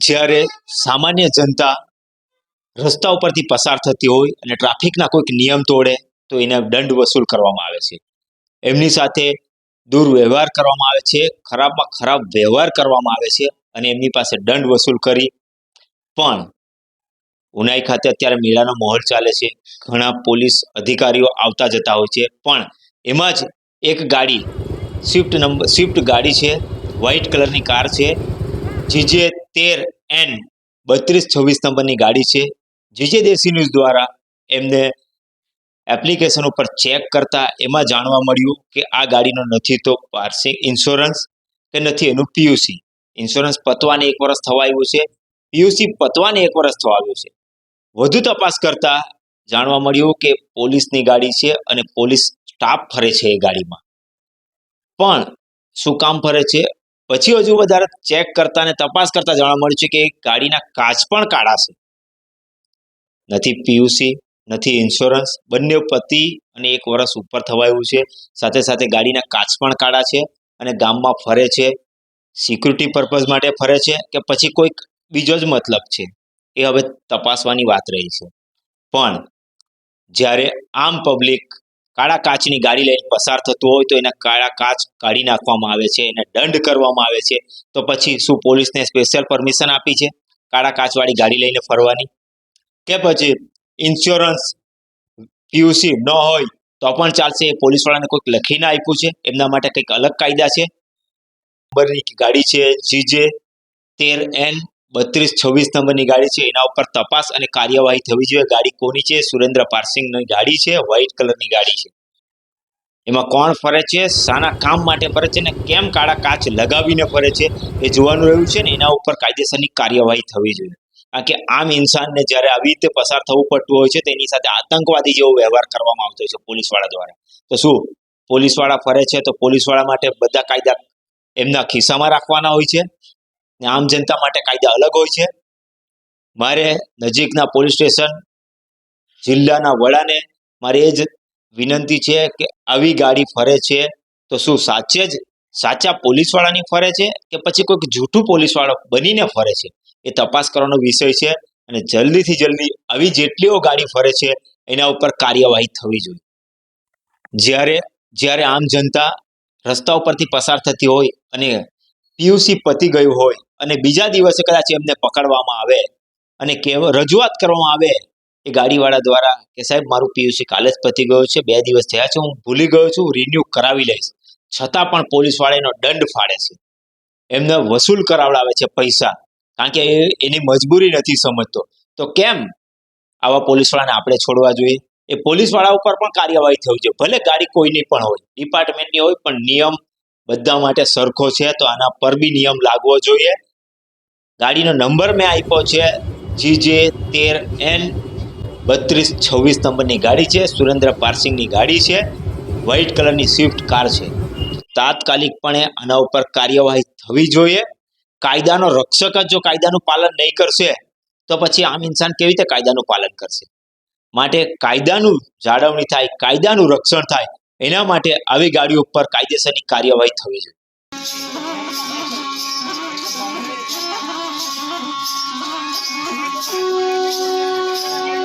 જ્યારે સામાન્ય જનતા રસ્તા ઉપરથી પસાર થતી હોય અને ટ્રાફિકના કોઈક નિયમ તોડે, તો એને દંડ વસૂલ કરવામાં આવે છે. એમની સાથે દુર્વ્યવહાર કરવામાં આવે છે, ખરાબમાં ખરાબ વ્યવહાર કરવામાં આવે છે અને એમની પાસે દંડ વસૂલ કરી. પણ ઉનાઈ ખાતે અત્યારે મેળાનો માહોલ ચાલે છે. ઘણા પોલીસ અધિકારીઓ આવતા જતા હોય છે. પણ એમાં જ એક ગાડી, સ્વિફ્ટ નંબર સ્વિફ્ટ ગાડી છે. વ્હાઇટ કલરની કાર છે. જીજે તેર એન બત્રીસ છવ્વીસ નંબરની ગાડી છે. જીજે દેશી ન્યૂઝ દ્વારા એમને એપ્લિકેશન ઉપર ચેક કરતા એમાં જાણવા મળ્યું કે આ ગાડીનો નથી તો પાર્સિંગ ઇન્સ્યોરન્સ કે નથી એનું પીયુસી ઇન્સ્યોરન્સ પતવાને એક વર્ષ થવા આવ્યું છે. પીયુસી પતવાને એક વર્ષ થવા આવ્યું છે. વધુ તપાસ કરતા જાણવા મળ્યું કે પોલીસની ગાડી છે અને પોલીસ સ્ટાફ ફરે છે એ ગાડીમાં. પણ શું કામ ફરે છે? પછી હજુ વધારે ચેક કરતા અને તપાસ કરતા જાણવા મળ્યું છે કે ગાડીના કાચ પણ કાળા છે. નથી પીયુસી નથી ઇન્સ્યોરન્સ, બંને પતિ અને એક વર્ષ ઉપર થવાયું છે. સાથે સાથે ગાડીના કાચ પણ કાળા છે અને ગામમાં ફરે છે. સિક્યુરિટી પર્પઝ માટે ફરે છે કે પછી કોઈક બીજો જ મતલબ છે. એ હવે તપાસવાની વાત રહી છે. પણ જ્યારે આમ પબ્લિક કાળા કાચની ગાડી લઈને પસાર થતું હોય તો એના કાળા કાચ કાઢી નાખવામાં આવે છે, એને દંડ કરવામાં આવે છે. તો પછી શું પોલીસને સ્પેશિયલ પરમિશન આપી છે કાળા કાચવાળી ગાડી લઈને ફરવાની? કે પછી ઇન્સ્યોરન્સ પીયુસી ન હોય તો પણ ચાલશે, એ પોલીસવાળાને કોઈક લખીને આપ્યું છે? એમના માટે કંઈક અલગ કાયદા છે? નંબરની ગાડી છે જીજે તેર એન બત્રીસ, છવ્વીસ નંબરની ગાડી છે. એના ઉપર તપાસ અને કાર્યવાહી થવી જોઈએ. ગાડી કોની છે? સુરેન્દ્ર પારસિંગની ગાડી છે. વ્હાઇટ કલરની ગાડી છે. એમાં કોણ ફરે છે? શાના કામ માટે ફરે છે ને કેમ કાળા કાચ લગાવીને ફરે છે? એ જોવાનું રહ્યું છે ને એના ઉપર કાયદેસરની કાર્યવાહી થવી જોઈએ. કારણ કે આમ ઇન્સાનને જ્યારે આવી રીતે પસાર થવું પડતું હોય છે તેની સાથે આતંકવાદી જેવો વ્યવહાર કરવામાં આવતો હોય છે પોલીસવાળા દ્વારા. તો શું? પોલીસવાળા ફરે છે તો પોલીસવાળા માટે બધા કાયદા એમના ખિસ્સામાં રાખવાના હોય છે. ને આમ જનતા માટે કાયદા અલગ હોય છે. મારે નજીકના પોલીસ સ્ટેશન, જિલ્લાના વડાને મારી એ જ વિનંતી છે કે આવી ગાડી ફરે છે તો શું સાચે જ સાચા પોલીસવાળાની ફરે છે કે પછી કોઈક જૂઠું પોલીસવાળો બનીને ફરે છે? એ તપાસ કરવાનો વિષય છે અને જલ્દીથી જલ્દી આવી જેટલીઓ ગાડી ફરે છે એના ઉપર કાર્યવાહી થવી જોઈએ. જ્યારે જ્યારે આમ જનતા રસ્તા ઉપરથી પસાર થતી હોય અને પીયુસી પતી ગયું હોય અને બીજા દિવસે કદાચ એમને પકડવામાં આવે અને કેવ રજૂઆત કરવામાં આવે એ ગાડીવાળા દ્વારા કે સાહેબ, મારું પીયુસી કાલે જ પતી ગયું છે, બે દિવસ થયા છે, હું ભૂલી ગયો છું રિન્યૂ કરાવી લઈશ. છતાં પણ પોલીસવાળાનો દંડ ફાડે છે. એમને વસૂલ કરાવડાવે છે પૈસા. કારણ કે એની મજબૂરી નથી સમજતો. તો કેમ આવા પોલીસવાળાને આપણે છોડવા જોઈએ? એ પોલીસવાળા ઉપર પણ કાર્યવાહી થવી જોઈએ. ભલે ગાડી કોઈની પણ હોય ડિપાર્ટમેન્ટની હોય, પણ નિયમ બધા માટે સરખો છે, તો આના પર બી નિયમ લાગવો જોઈએ. ગાડીનો નંબર મેં આપ્યો છે જી જે તેર એન બત્રીસ છવ્વીસ નંબરની ગાડી છે. સુરેન્દ્ર પાર્સિંગની ગાડી છે. વ્હાઇટ કલરની સ્વિફ્ટ કાર છે. તાત્કાલિકપણે આના ઉપર કાર્યવાહી થવી જોઈએ. કાયદાનો રક્ષક જ જો કાયદાનું પાલન નહીં કરશે, તો પછી આમ ઇન્સાન કેવી રીતે કાયદાનું પાલન કરશે? માટે કાયદાનું જાળવણી થાય, કાયદાનું રક્ષણ થાય, એના માટે આવી ગાડીઓ ઉપર કાયદેસરની કાર્યવાહી થવી જોઈએ. Thank you.